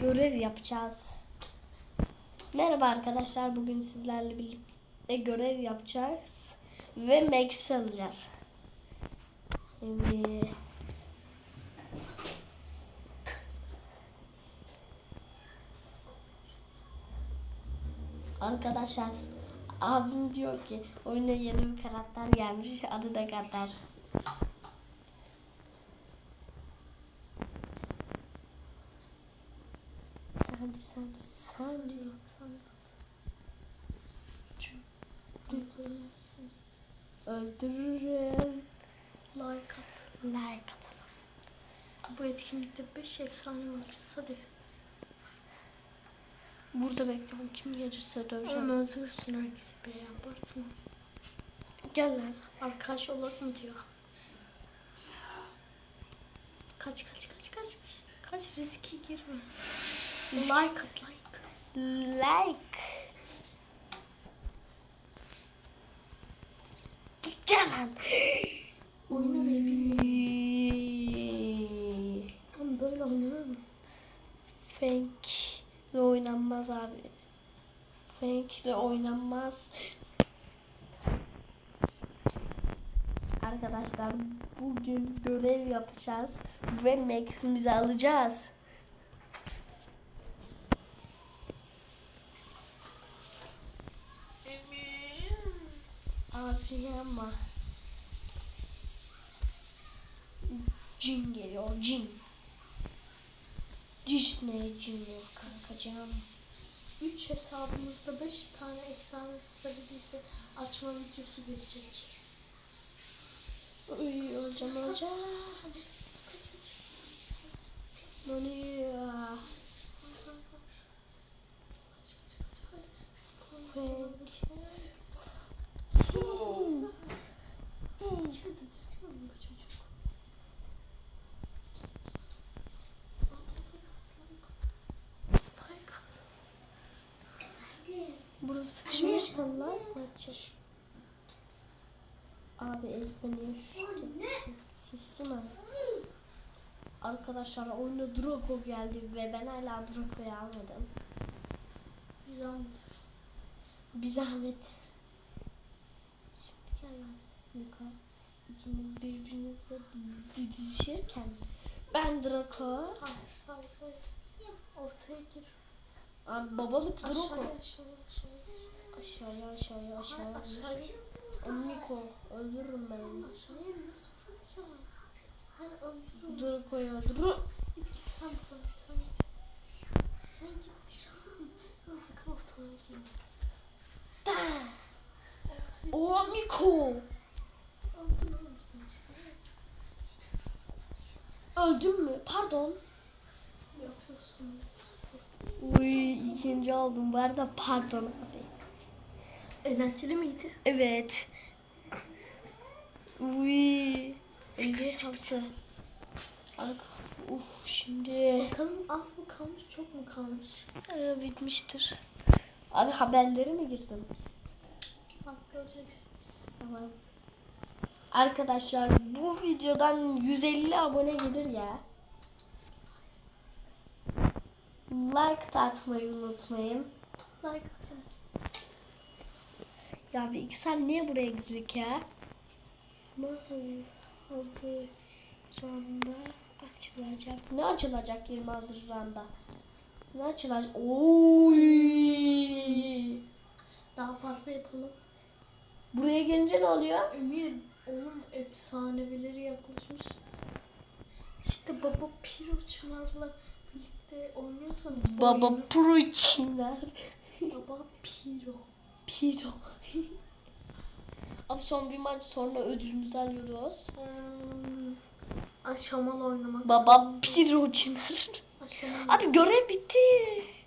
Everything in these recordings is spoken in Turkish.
Görev yapacağız. Merhaba arkadaşlar. Bugün sizlerle birlikte görev yapacağız. Ve Max alacağız. Şimdi... Arkadaşlar abim diyor ki oyuna yeni bir karakter gelmiş adı da Gaddar. Sandy, Sandy, Sandy. Öldürürüm. Like at. Like atalım. Bu etkinlikte 5 efsane olacağız. Hadi. Burada bekliyorum. Kim gelirse döveceğim. Ama öldürürsün herkesi be. Abartma. Gel lan. Arkadaş olalım mı diyor. Kaç kaç kaç kaç. Kaç riske girme. Like at like. Like. Gel lan. Oyna baby. Tam böyle oynanır mı? Fake ile oynanmaz abi. Fake ile oynanmaz. Arkadaşlar bugün görev yapacağız ve Max'imizi alacağız. Abi ama cin geliyor cin. Disney Junior kankacığım. 3 hesabımızda 5 tane efsane sıradıysa açma videosu gelecek. Uy hocam hocam. Monia. Burası Açacağız. Abi Elif'e niye Sussun abi. Arkadaşlar oyunda Draco geldi ve ben hala Draco'yu almadım. Bir zahmet. Bir zahmet. Şimdi gelmez Miko. İkiniz birbirinizle di- didişirken ben Draco. Hayır hayır hayır. Ortaya gir. Abi babalık Draco. Aşağıya aşağıya aşağıya. Aşağıya aşağıya aşağıya. Aşağıya. O Miko öldürürüm ben onu. Aşağıya nasıl vuracağım? Öldürürüm. Draco'yu öldürürüm. Git git sen buradan git sen git. Sen git dışarı. Nasıl ortaya gir. Ortaya O Miko. Öldün mü? Pardon. Yapıyorsun. Uy ikinci oldum. Bu arada pardon. Eğlenceli miydi? Evet. Uy. 56. Arka. Uf şimdi Bakalım az mı kalmış çok mu kalmış? Ee, bitmiştir. Abi haberleri mi girdin? Bak göreceksin. Tamam. Arkadaşlar bu videodan 150 abone gelir ya. Like atmayı unutmayın. Like atın. Ya bir iki saat niye buraya gittik ya? Mahal Haziran'da açılacak. Ne açılacak 20 Haziran'da? Ne açılacak? Oy! Daha fazla yapalım. Buraya gelince ne oluyor? Emir onun efsanevileri yaklaşmış. İşte baba piroçlarla birlikte oynuyorsanız Baba içinler. baba piro. Piro. Abi son bir maç sonra ödülümüzü alıyoruz. Hmm, aşamalı oynamak. Baba piro. Aşamalı. Abi görev bitti.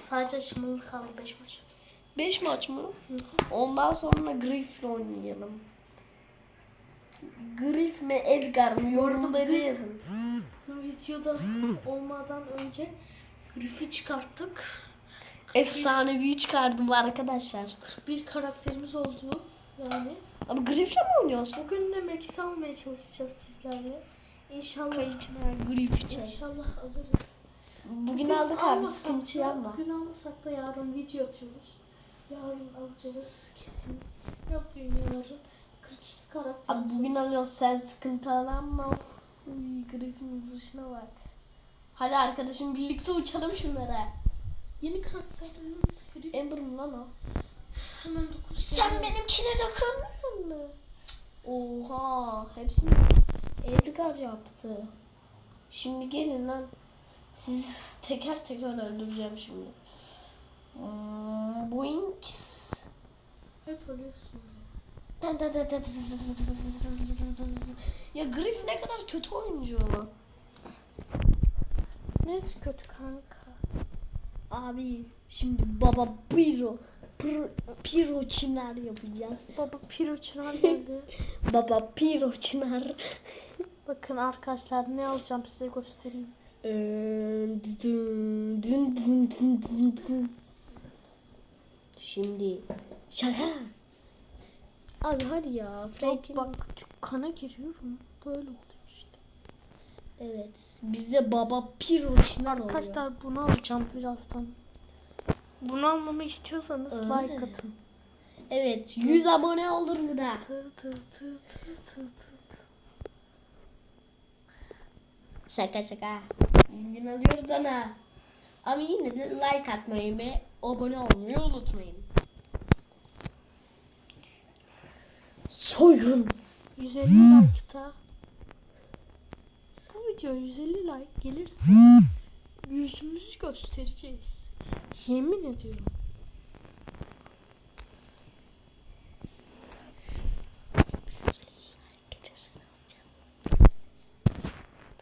Sadece aşamalı kaldı 5 maç. 5 maç mı? Ondan sonra Griff'le oynayalım. Griff mi Edgar mı? Yorumları yazın. Bu videoda olmadan önce Griff'i çıkarttık. Efsanevi çıkardım arkadaşlar. Bir karakterimiz oldu yani. Abi Griff'le mi oynuyorsun? Bugün de Max'i almaya çalışacağız sizlerle. İnşallah. Kayıkçılar grip için. İnşallah alırız. Bugün aldık abi sıkıntı yapma. Bugün almasak da yarın video atıyoruz. Yarın alacağız kesin. Yapayım yarın. 42 karakter. Abi bugün alıyoruz sen sıkıntı alanma. Uy grifin vuruşuna bak. Hadi arkadaşım birlikte uçalım şunlara. Yeni karakterlerimiz grip. Ember mi lan o? Hemen 9 Sen benimkine dokunmuyor musun? Oha hepsini Edgar yaptı. Şimdi gelin lan. Sizi teker teker öldüreceğim şimdi. Hmm, Boing. Hep ölüyorsun. Ya Griff ne kadar kötü oyuncu. Neresi kötü kanka? Abi şimdi baba Piro Piro, Piro Çınar yapacağız. Baba Piro Çınar geldi. Baba Piro Çınar. Bakın arkadaşlar ne alacağım size göstereyim. Ee. Şimdi şaka. Abi hadi ya. Frank'in. Bak, bak kana giriyorum. Böyle oluyor. Evet. Bize baba Piro Çınar oluyor. Arkadaşlar bunu alacağım birazdan. Bunu almamı istiyorsanız Öyle like mi? atın. Evet. 100 abone olur mu da? Tı tı tı tı tı tı. Şaka şaka. Bugün alıyoruz ana. Ama yine de like atmayı ve abone olmayı unutmayın. Soygun. 150 like'ta video 150 like gelirse yüzümüzü göstereceğiz. Yemin ediyorum.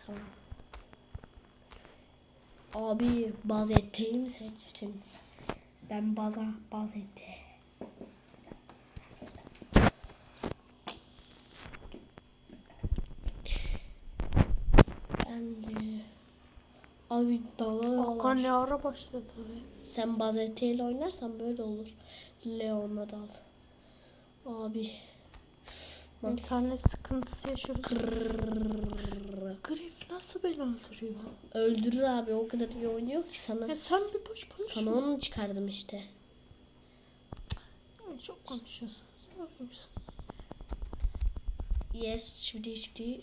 Tamam. Abi baz eteği mi seçtin? Ben baza baz eteği. Ben de... Abi dalıyorlar. ne ara başladı be. Sen baz eteğiyle oynarsan böyle olur. Leon'a dal. Abi. Bak. İnternet sıkıntısı yaşıyoruz. Kırrrr. Grif nasıl beni öldürüyor? Öldürür abi o kadar iyi oynuyor ki sana. Ya sen bir boş konuşma. Sana onu çıkardım işte. Çok konuşuyorsun. Yes şimdi şimdi.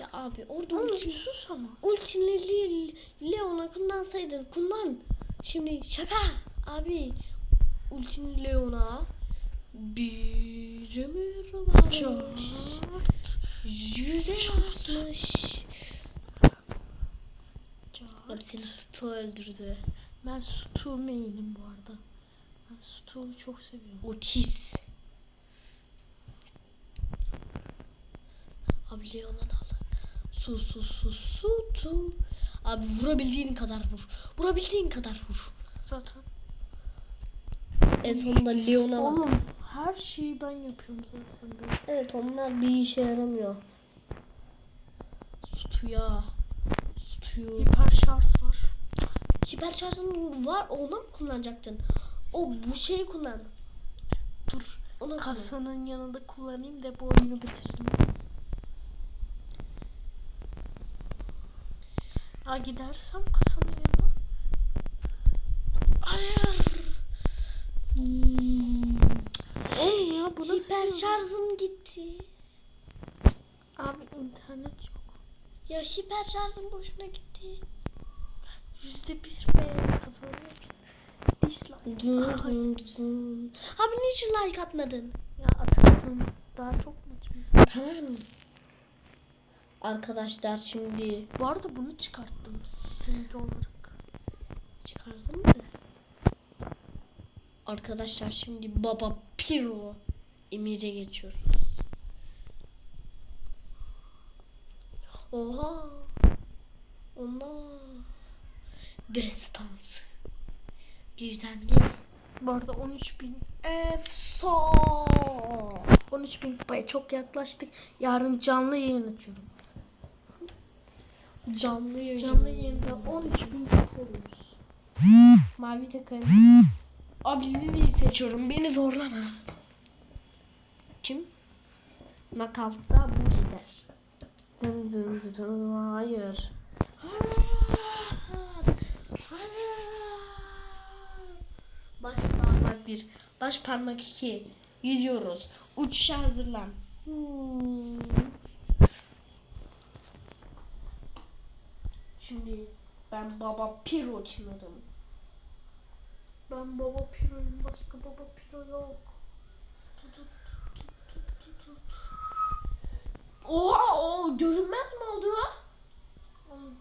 Ya abi orada Oğlum sus ama. ultini Le- Leon'a kullansaydın kullan. Şimdi şaka abi. Ultini Leon'a bir ömür varmış. Yüze basmış. Abi seni Stu öldürdü. Ben Stu main'im bu arada. Ben Stu'yu çok seviyorum. Otis. Abi Leon'a dal. Su su su su tu. Abi vurabildiğin kadar vur. Vurabildiğin kadar vur. Zaten. En sonunda Leon'a bak. Oğlum her şeyi ben yapıyorum zaten. Böyle. Evet onlar bir işe yaramıyor. Stuya. Stuyu. Hiper şarj var. Hiper şarjın var onu mu kullanacaktın? O bu şeyi kullan. Dur. Ona. Kasanın yanında kullanayım da bu oyunu bitiririm. Ha gidersem kasanın yanına. Hayır. Hmm. Oğlum ya bu nasıl? Hiper şarjım gitti. Abi internet yok. Ya hiper şarjım boşuna gitti. Yüzde bir be kazanıyor. Dislike. Abi niçin like atmadın? Ya atıyorum. Daha çok maçımız. Arkadaşlar şimdi Bu arada bunu çıkarttım. Simge olarak. çıkardım mı? Arkadaşlar şimdi Baba Piro Emir'e geçiyoruz. Oha. Allah. Destans. Gizemli. Bu arada 13 bin. Efsa. 13 bin kupaya çok yaklaştık. Yarın canlı yayın açıyorum. Canlı yayın. Canlı yayında 13 bin kupa. Mavi takım. Abi Lili'yi seçiyorum. Beni zorlama. Kim? Daha bu gider. Dın dın dın dın. Hayır. Baş parmak bir. Baş parmak iki. Gidiyoruz. Uçuşa hazırlan. Hmm. Şimdi ben baba piro çınarım. Ben baba piroyum. Başka baba piro yok. Tut tut tut tut tut tut. Oha o görünmez mi oldu? Oğlum,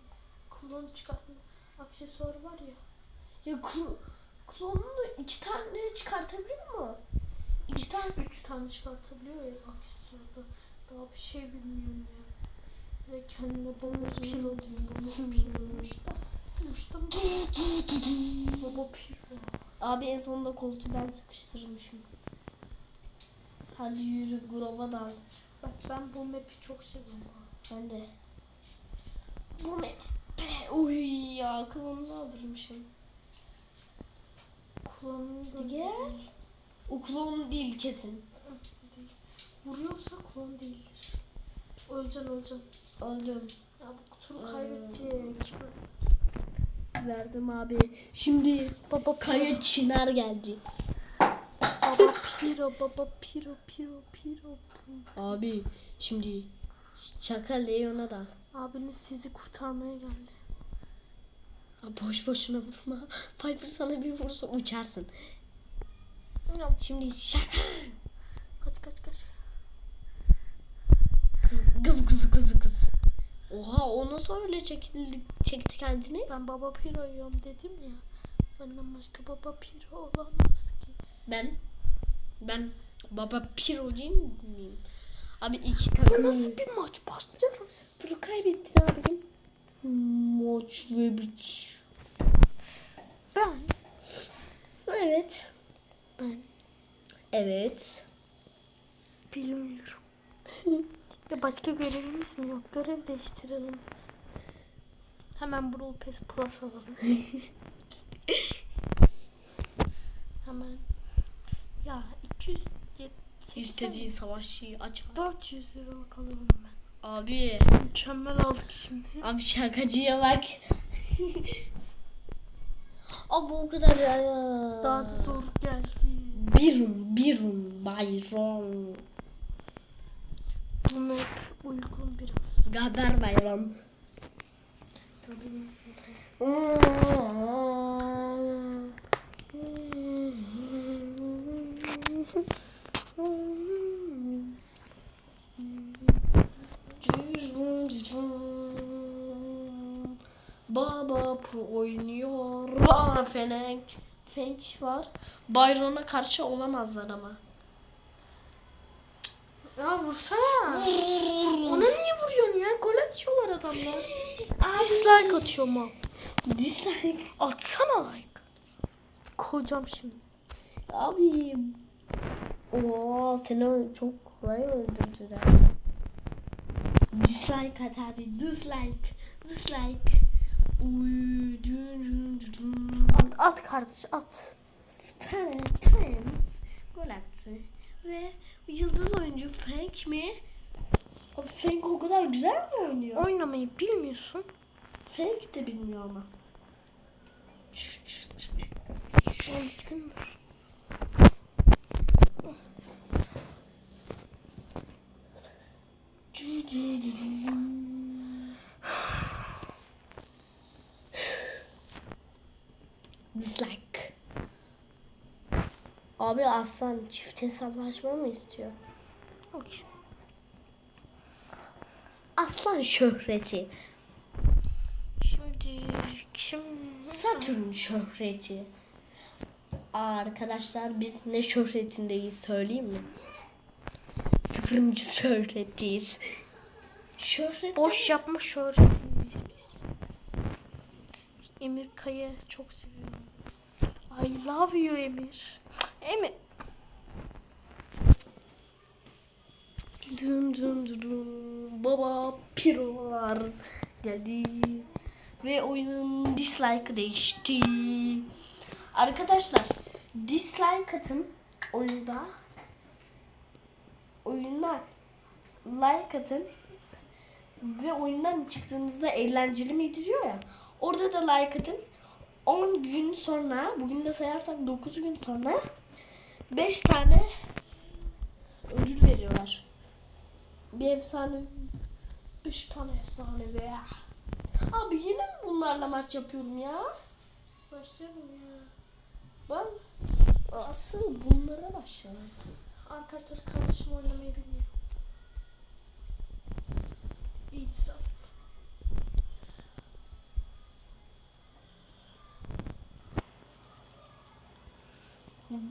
Klon çıkartma aksesuarı var ya. Ya klo- klonunu iki tane çıkartabiliyor mu? İki tane. Üç tane çıkartabiliyor ya aksesuarda. Daha bir şey bilmiyorum ya. Bir de kendine baba piro diyeyim. Baba piro. Abi en sonunda koltuğu ben sıkıştırmışım. Hadi yürü grova dal. Bak ben bu map'i çok seviyorum. Ben de. Bu met. Be, Uy ya klonunu aldırmışım. Klonun da Gel. O klon değil kesin. Vuruyorsa klon değildir. Öleceksin öleceksin. Öldüm. Ya bu turu Hmm. kaybettik. Verdim abi. Şimdi baba Kaya Çınar geldi. Baba piro baba piro piro piro. Abi şimdi Şaka Leon'a dal. Abiniz sizi kurtarmaya geldi. Boş boşuna vurma. Piper sana bir vursa uçarsın. Şimdi şaka. kaç kaç kaç. Kız kız kız kız. Oha o nasıl öyle çekildi, çekti kendini? Ben baba piroyum dedim ya. Benden başka baba piro olamaz ki. Ben ben baba piro değil miyim? Abi iki takım. bir maç başlayalım? Turu kaybettin abicim. Maç ve biç. Ben. Evet. Ben. Evet. Bilmiyorum. ya başka görevimiz mi yok? Görev değiştirelim. Hemen Brawl Pass Plus alalım. Hemen. Ya 280 İstediğin savaşçıyı aç. 400 lira alıyorum ben. Abi. Mükemmel aldık şimdi. Abi şakacıya bak. Abi o kadar ya. Daha da zor geldi. Birum birum bayram. Bu map uygun biraz. Gaber bayram. Baba pro oynuyor. Aa, Fenk. Fenk var. Byron'a karşı olamazlar ama. Ya vursana. Ona niye vuruyorsun ya? Gol adamlar. Dislike atıyor mu? Dislike. Atsana like. Kocam şimdi. Abi. Oo seni çok kolay öldürdüler. Dislike at abi. Dislike. Dislike. At, at kardeş at. Star Times gol attı. Ve yıldız oyuncu Frank mi? Abi Frank o kadar güzel mi oynuyor? Oynamayı bilmiyorsun. Frank de bilmiyor ama. Üzgün. Dislike. Abi aslan çift hesaplaşma mı istiyor? Okey. Aslan şöhreti. Şimdi kim? Satürn şöhreti. Arkadaşlar biz ne şöhretindeyiz söyleyeyim mi? Sıfırıncı şöhretteyiz. Şöhret Boş yapma şöhretindeyiz biz. Emir Kaya çok seviyorum. I love you Emir. Emir. Dum dum dum dum. Baba pirolar geldi. Ve oyunun dislike değişti. Arkadaşlar dislike atın oyunda. Oyuna like atın. ve oyundan çıktığınızda eğlenceli miydi diyor ya. Orada da like atın. 10 gün sonra, bugün de sayarsak 9 gün sonra 5 tane ödül veriyorlar. Bir efsane 5 tane efsane veya. Abi yine mi bunlarla maç yapıyorum ya? Başlayalım ya. Ben asıl bunlara başladım. Arkadaşlar kardeşim oynamayı bilmiyor. İtiraf.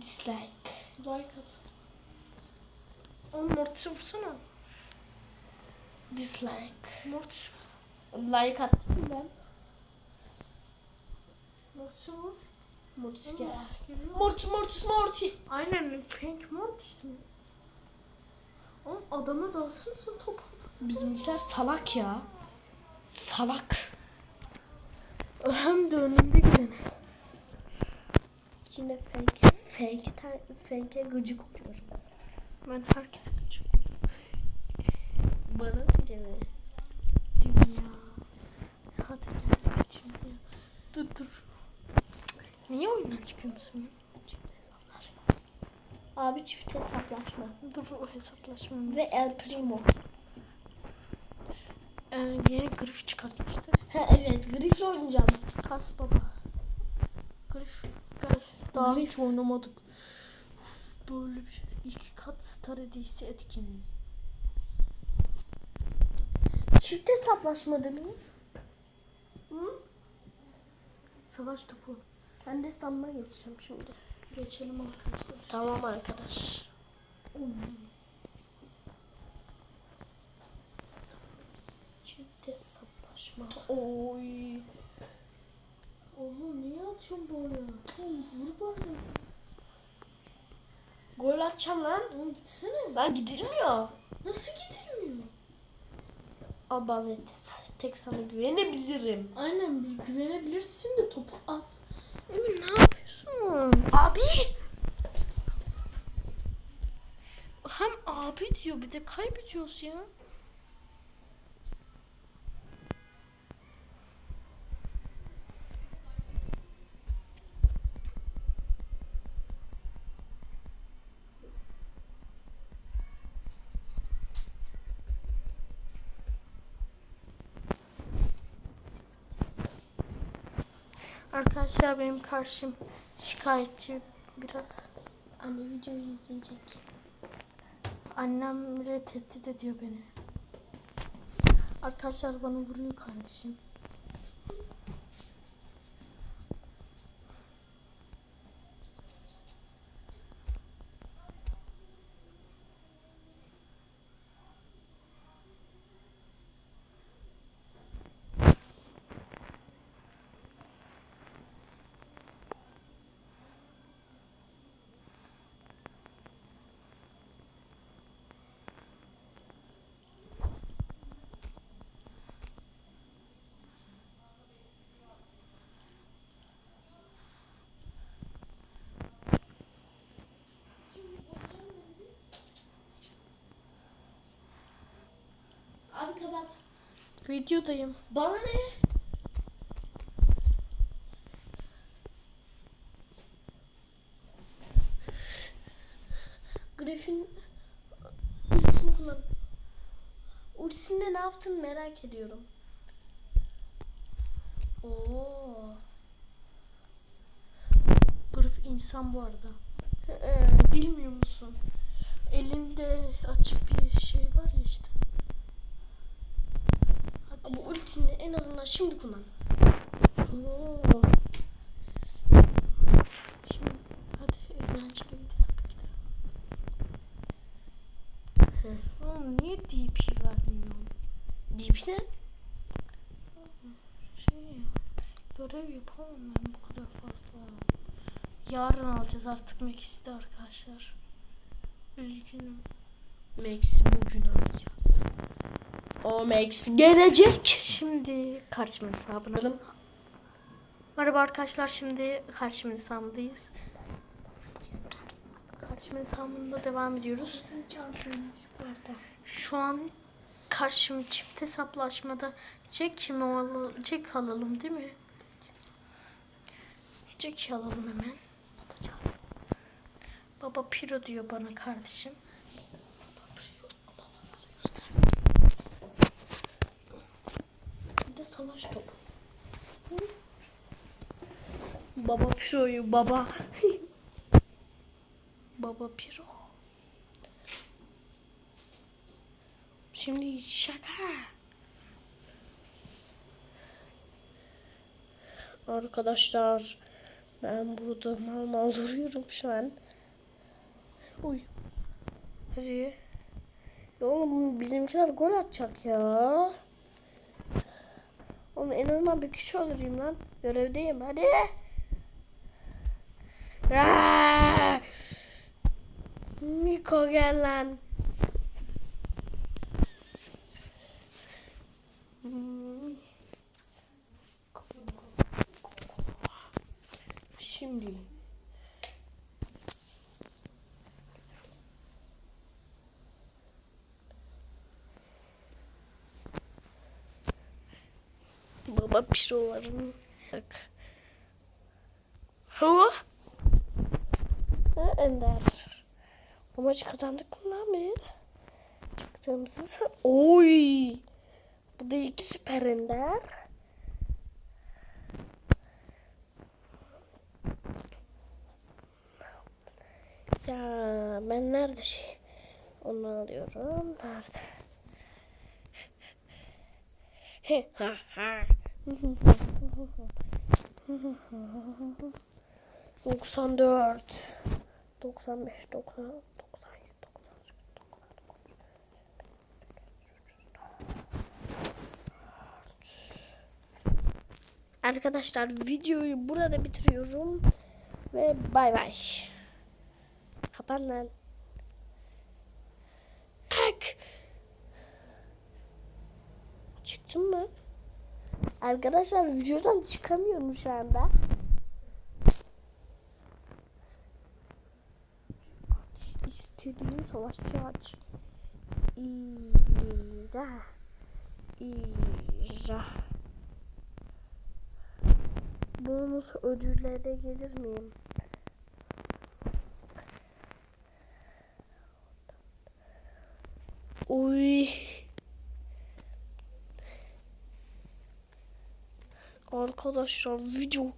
Dislike. Like at. Oğlum Mortis'e vursana. Dislike. Mortis. Like attım ben? Mortis'e vur. Mortis gel. Mortis. Mortis Mortis Mortis. Aynen Frank Mortis mi? Oğlum adama dalsana sen topu. Bizimkiler salak ya. Salak. Hem de önünde gidene. Yine fake. Fake. Fake'e gıcık oluyorum. Ben herkese küçük Bana mi? dünya. Hadi gel ya. Dur dur. Niye oyundan çıkıyorsun? Abi çift hesaplaşma. Dur o hesaplaşmamız. Ve El Primo. Ee, yeni grif çıkartmıştı. Ha evet Griff oynayacağım. Kas baba. Grif. Gel. Daha Grif. hiç oynamadık. Uf, böyle bir. İki kat star hediyesi etkinliği. Çift hesaplaşma dediniz. Hı? Savaş topu. Ben de sanma geçeceğim şimdi. Geçelim arkadaşlar. Tamam arkadaş. Çift hesaplaşma. Oy. Oğlum niye atıyorsun böyle? Oğlum vur bari. Gol atacağım lan. Oğlum gitsene. Lan gidilmiyor. Nasıl gidilmiyor? Bazetti. Tek sana güvenebilirim. Aynen bir güvenebilirsin de topu at. Emin ne yapıyorsun? Abi. Hem abi diyor bir de kaybediyoruz ya. Arkadaşlar benim karşım şikayetçi biraz. Anne videoyu izleyecek. Annem tehdit ediyor beni. Arkadaşlar bana vuruyor kardeşim. Abi kapat. Videodayım. Bana ne? Griffin ultisini kullan. Ultisinde ne yaptın merak ediyorum. Oo. Grif insan bu arada. Bilmiyor musun? Elinde açık bir şey var ya işte. Bu ultini en azından şimdi kullan. Oo. Şimdi hadi ki de. Hı. Oğlum niye DP vermiyor? Deep ne? Şey ya, görev yapamam ben bu kadar fazla. Yarın alacağız artık Max'i de arkadaşlar. Üzgünüm. Max'i bugün alacağız. O Max gelecek. Şimdi karşıma hesabına alalım. Merhaba arkadaşlar şimdi karşıma hesabındayız. Karşıma hesabında devam ediyoruz. Şu an karşım çift hesaplaşmada Jack mi alalım? Jack alalım değil mi? Jack alalım hemen. Baba Piro diyor bana kardeşim. Bir de savaş topu. Baba Piro'yu baba. baba Piro. Şimdi şaka. Arkadaşlar ben burada mal mal duruyorum şu an. Uy. Hadi. Ya oğlum bizimkiler gol atacak ya. Oğlum en azından bir kişi öldüreyim lan. Görevdeyim hadi. Aa! Miko gel lan. Şimdi. Baba piroların. Bak. Ha? Ha Ender. Bu maçı kazandık mı lan biz? Çıktığımızı Oy. Bu da iki süper Ender. Ya ben nerede şey? Onu alıyorum. Nerede? Ha ha. 94 95 90 97 Arkadaşlar videoyu burada bitiriyorum ve bay bay. Kapan lan. Arkadaşlar videodan çıkamıyorum şu anda. İstediğin savaşçı aç. İra. İra. Bonus ödüllere gelir miyim? Uy. Arkadaşlar video